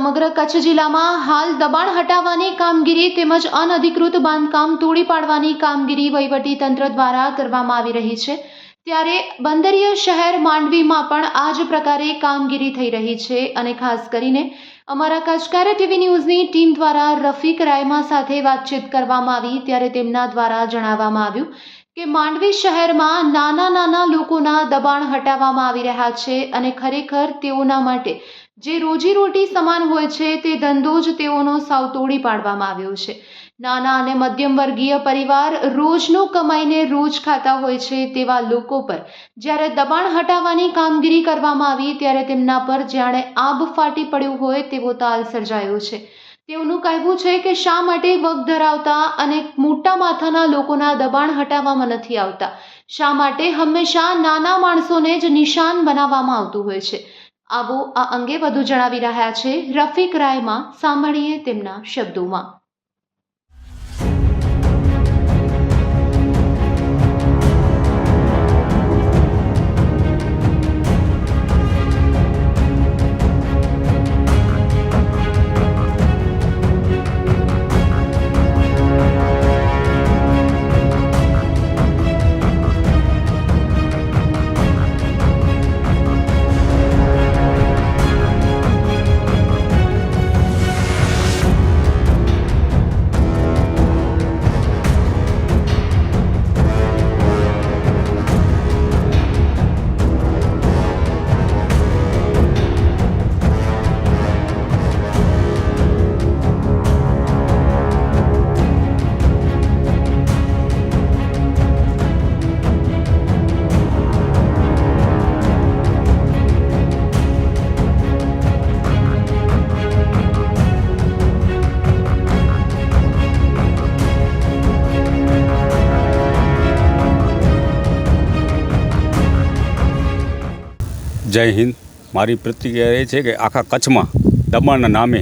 સમગ્ર કચ્છ જિલ્લામાં હાલ દબાણ હટાવવાની કામગીરી તેમજ અનધિકૃત બાંધકામ તોડી પાડવાની કામગીરી વહીવટી તંત્ર દ્વારા કરવામાં આવી રહી છે. ત્યારે બંદરીય શહેર માંડવીમાં પણ આ જ પ્રકારે કામગીરી થઈ રહી છે અને ખાસ કરીને અમારા કચકારા ટીવી ન્યૂઝની ટીમ દ્વારા રફીક રાયમા સાથે વાતચીત કરવામાં આવી ત્યારે તેમના દ્વારા જણાવવામાં આવ્યું કે માંડવી શહેરમાં નાના નાના લોકોના દબાણ હટાવવામાં આવી રહ્યા છે અને ખરેખર તેઓના માટે જે રોજીરોટી સમાન હોય છે તે ધંધો જ તેઓનો સાવ તોડી પાડવામાં આવ્યો છે. નાના અને મધ્યમ વર્ગીય પરિવાર રોજનું કમાઈને રોજ ખાતા હોય છે તેવા લોકો પર જ્યારે દબાણ હટાવવાની કામગીરી કરવામાં આવી ત્યારે તેમના પર જાણે આબ ફાટી પડ્યું હોય તેવો તાલ સર્જાયો છે. તેઓનું કહેવું છે કે શા માટે વગ ધરાવતા અને મોટા માથાના લોકોના દબાણ હટાવવામાં નથી આવતા? શા માટે હંમેશા નાના માણસોને જ નિશાન બનાવવામાં આવતું હોય છે? આવો આ અંગે વધુ જણાવી રહ્યા છે રફીક રાયમાં. સાંભળીએ તેમના શબ્દોમાં. જય હિન્દ. મારી પ્રતિક્રિયા એ છે કે આખા કચ્છમાં દબાણના નામે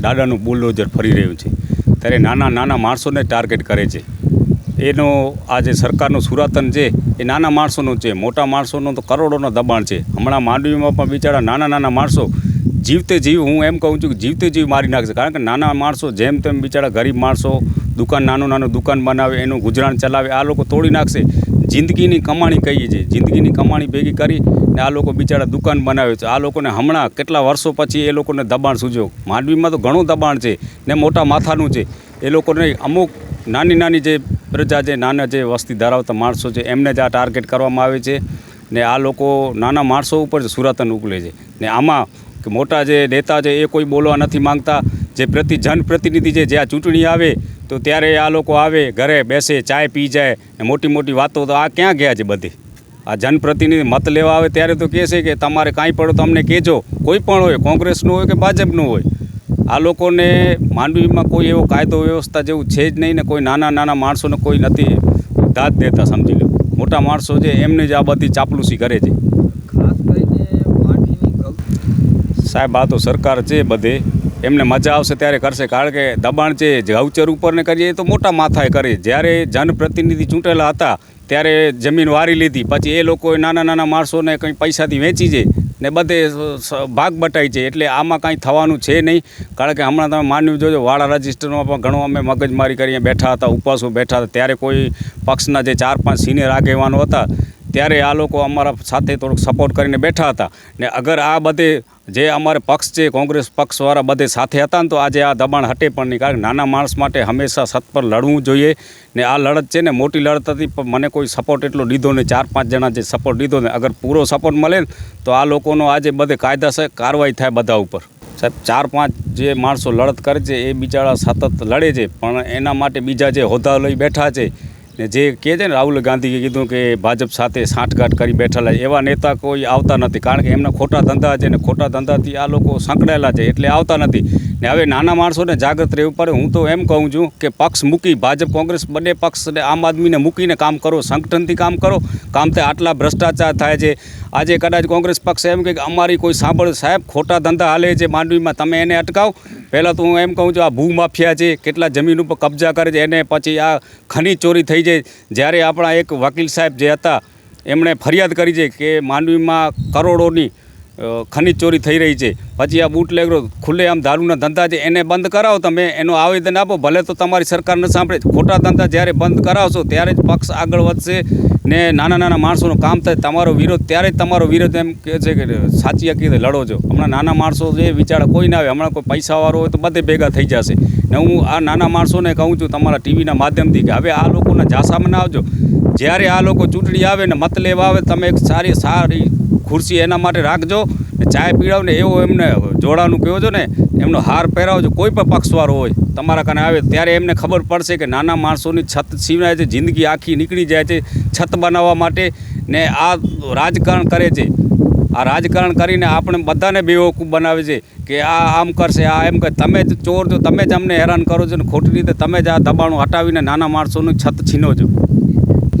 દાદાનું બુલડોઝર ફરી રહ્યું છે. ત્યારે નાના નાના માણસોને ટાર્ગેટ કરે છે. એનો આ જે સરકારનું સુરાતન છે, એ નાના માણસોનું છે, મોટા માણસોનું તો કરોડોનો દબાણ છે. હમણાં માંડવીમાં પણ બિચારા નાના નાના માણસો જીવતે જીવ, હું એમ કહું છું કે જીવતે જીવ મારી નાખશે. કારણ કે નાના માણસો જેમ તેમ બિચારા ગરીબ માણસો દુકાન, નાનું નાનું દુકાન બનાવે, એનું ગુજરાન ચલાવે, આ લોકો તોડી નાખશે. જિંદગીની કમાણી કહીએ છીએ જિંદગીની કમાણી ભેગી કરી ને આ લોકો બિચારા દુકાન બનાવે છે. આ લોકોને હમણાં કેટલા વર્ષો પછી એ લોકોને દબાણ સૂજ્યો. માંડવીમાં તો ઘણું દબાણ છે ને મોટા માથાનું છે. એ લોકોને અમુક નાની નાની જે પ્રજા છે, નાના જે વસ્તી ધરાવતા માણસો છે, એમને જ આ ટાર્ગેટ કરવામાં આવે છે ને આ લોકો નાના માણસો ઉપર જ સુરાતન ઉકલે છે. ને આમાં કે મોટા જે નેતા છે એ કોઈ બોલવા નથી માંગતા. જે પ્રતિ જનપ્રતિનિધિ છે, જે આ ચૂંટણી આવે તો ત્યારે આ લોકો આવે, ઘરે બેસે, ચાય પી જાય ને મોટી મોટી વાતો તો આ ક્યાં ગયા છે બધી? આ જનપ્રતિનિધિ મત લેવા આવે ત્યારે તો કહે છે કે તમારે કાંઈ પડો તો અમને કહેજો. કોઈ પણ હોય કોંગ્રેસનું હોય કે ભાજપનું હોય આ લોકોને માંડવીમાં કોઈ એવો કાયદો વ્યવસ્થા જેવું છે જ નહીં ને કોઈ નાના નાના માણસોને કોઈ નથી દાદ દેતા સમજી લો. મોટા માણસો છે એમને જ આ બધી ચાપલુસી કરે છે. ખાસ કરીને સાહેબ આ તો સરકાર છે બધે. એમને મજા આવશે ત્યારે કરશે. કારણ કે દબાણ છે ગૌચર ઉપરને કરીએ તો મોટા માથાએ કરે. જ્યારે જનપ્રતિનિધિ ચૂંટેલા હતા ત્યારે જમીન વારી લીધી. પછી એ લોકોએ નાના નાના માણસોને કંઈ પૈસાથી વેચી છે ને બધે ભાગ બટાઈ છે. એટલે આમાં કાંઈ થવાનું છે નહીં. કારણ કે હમણાં તમે માનવી જોજો વાળા રજિસ્ટરમાં પણ ઘણો અમે મગજમારી કરીને બેઠા હતા, ઉપવાસો બેઠા હતા. ત્યારે કોઈ પક્ષના જે ચાર પાંચ સિનિયર આગેવાનો હતા, ત્યારે આ લોકો અમારા સાથે થોડુંક સપોર્ટ કરીને બેઠા હતા. ને અગર આ બધે જે અમારે પક્ષ છે, કોંગ્રેસ પક્ષવાળા બધે સાથે હતા ને તો આજે આ દબાણ હટે પણ નહીં. કારણ કે નાના માણસ માટે હંમેશા સત પર લડવું જોઈએ ને આ લડત છે ને મોટી લડત હતી, પણ મને કોઈ સપોર્ટ એટલો લીધો નહીં. ચાર પાંચ જણા જે સપોર્ટ લીધો ને, અગર પૂરો સપોર્ટ મળે ને, તો આ લોકોનો આજે બધે કાયદાસર કાર્યવાહી થાય બધા ઉપર. સાહેબ, ચાર પાંચ જે માણસો લડત કરે છે, એ બિચારા સતત લડે છે, પણ એના માટે બીજા જે હોદ્દા લઈ બેઠા છે ને જે કહે છે ને રાહુલ ગાંધીએ કીધું કે ભાજપ સાથે સાંઠગાંઠ કરી બેઠેલા છે, એવા નેતા કોઈ આવતા નથી. કારણ કે એમના ખોટા ધંધા છે ને ખોટા ધંધાથી આ લોકો સંકળાયેલા છે એટલે આવતા નથી. ને હવે નાના માણસોને જાગૃત રહેવું પડે. હું તો એમ કહું છું કે પક્ષ મૂકી ભાજપ કોંગ્રેસ બંને પક્ષ ને આમ આદમીને મૂકીને કામ કરો સંગઠનથી કામ કરો. કામ તે આટલા ભ્રષ્ટાચાર થાય છે. આજે કદાચ કોંગ્રેસ પક્ષ એમ કે અમારી કોઈ સાંભળ સાહેબ, ખોટા ધંધા હાલે છે, માંડવીમાં તમે એને અટકાવ. પહેલાં તો હું એમ કહું છું, આ ભૂમાફિયા છે, કેટલા જમીન ઉપર કબજા કરે છે, એને પછી આ ખનીજ ચોરી થઈ જાય. જ્યારે આપણા એક વકીલ સાહેબ જે હતા, એમણે ફરિયાદ કરી છે કે માંડવીમાં કરોડોની ખનીજ ચોરી થઈ રહી છે. પછી આ બુટલેગરો ખુલ્લે આમ દારૂના ધંધા છે. એને બંધ કરાવો તમે, એનું આવેદન આપો. ભલે તો તમારી સરકાર ન સાંભળે. ખોટા ધંધા જ્યારે બંધ કરાવશો, ત્યારે જ પક્ષ આગળ વધશે ને નાના નાના માણસોનું કામ થાય. તમારો વિરોધ, ત્યારે જ તમારો વિરોધ એમ કહે છે કે સાચી હકીકતે, લડો છો. હમણાં નાના માણસો જે વિચાર કોઈ ના આવે. હમણાં કોઈ પૈસાવાળો હોય તો બધે ભેગા થઈ જશે. ને હું આ નાના માણસોને કહું છું તમારા ટીવીના માધ્યમથી કે હવે આ લોકોના જાસામાં ના આવજો જ્યારે આ લોકો ચૂંટણી આવે ને મત લેવા આવે, તમે એક સારી સારી ખુરશી એના માટે રાખજો ને ચાય પીડાવને એવો એમને જોડાનું છો ને, એમનો હાર પહેરાવજો. કોઈ પણ પક્ષવાળો હોય, તમારા કાને આવે, ત્યારે એમને ખબર પડશે કે નાના માણસોની છત સિવાય છે, જિંદગી આખી નીકળી જાય છે, છત બનાવવા માટે ને આ રાજકારણ કરે છે. આ રાજકારણ કરીને આપણે બધાને બેવકૂફ બનાવે છે કે આ આમ કરશે, આ એમ કે તમે જ ચોર છો, તમે જ અમને હેરાન કરો છો ને ખોટી રીતે તમે જ આ દબાણો હટાવીને નાના માણસોનું છત છીનો છો.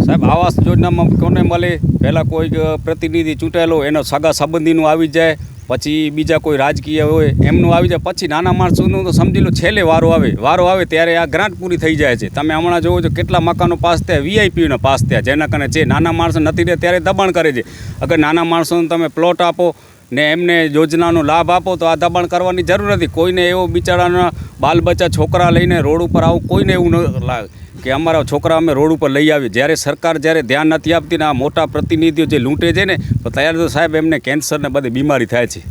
સાહેબ, આવાસ યોજનામાં કોને મળે? પહેલાં કોઈ પ્રતિનિધિ ચૂંટાયેલો એનો સગા સંબંધીનું આવી જાય, પછી બીજા કોઈ રાજકીય હોય, એમનું આવી જાય, પછી નાના માણસોનું તો સમજી લો છેલ્લે વારો આવે. વારો આવે ત્યારે આ ગ્રાન્ટ પૂરી થઈ જાય છે. તમે હમણાં જોવો છો કેટલા મકાનો પાસ થયા વીઆઈપીઓના પાસ થયા, જેના કારણે જે નાના માણસો નથી રહે ત્યારે દબાણ કરે છે. અગર નાના માણસોને તમે પ્લોટ આપો ને એમને યોજનાનો લાભ આપો તો આ દબાણ કરવાની જરૂર નથી. કોઈને એવો બિચારાના બાલ બચ્ચા છોકરા લઈને રોડ ઉપર આવું કોઈને એવું ન લાગે કે અમારા છોકરા અમે રોડ ઉપર લઈ આવીએ. જ્યારે સરકાર જ્યારે ધ્યાન નથી આપતી ને આ મોટા પ્રતિનિધિઓ જે લૂંટે છે ને, તો ત્યારે તો સાહેબ એમને કેન્સર ને બધી બીમારી થાય છે.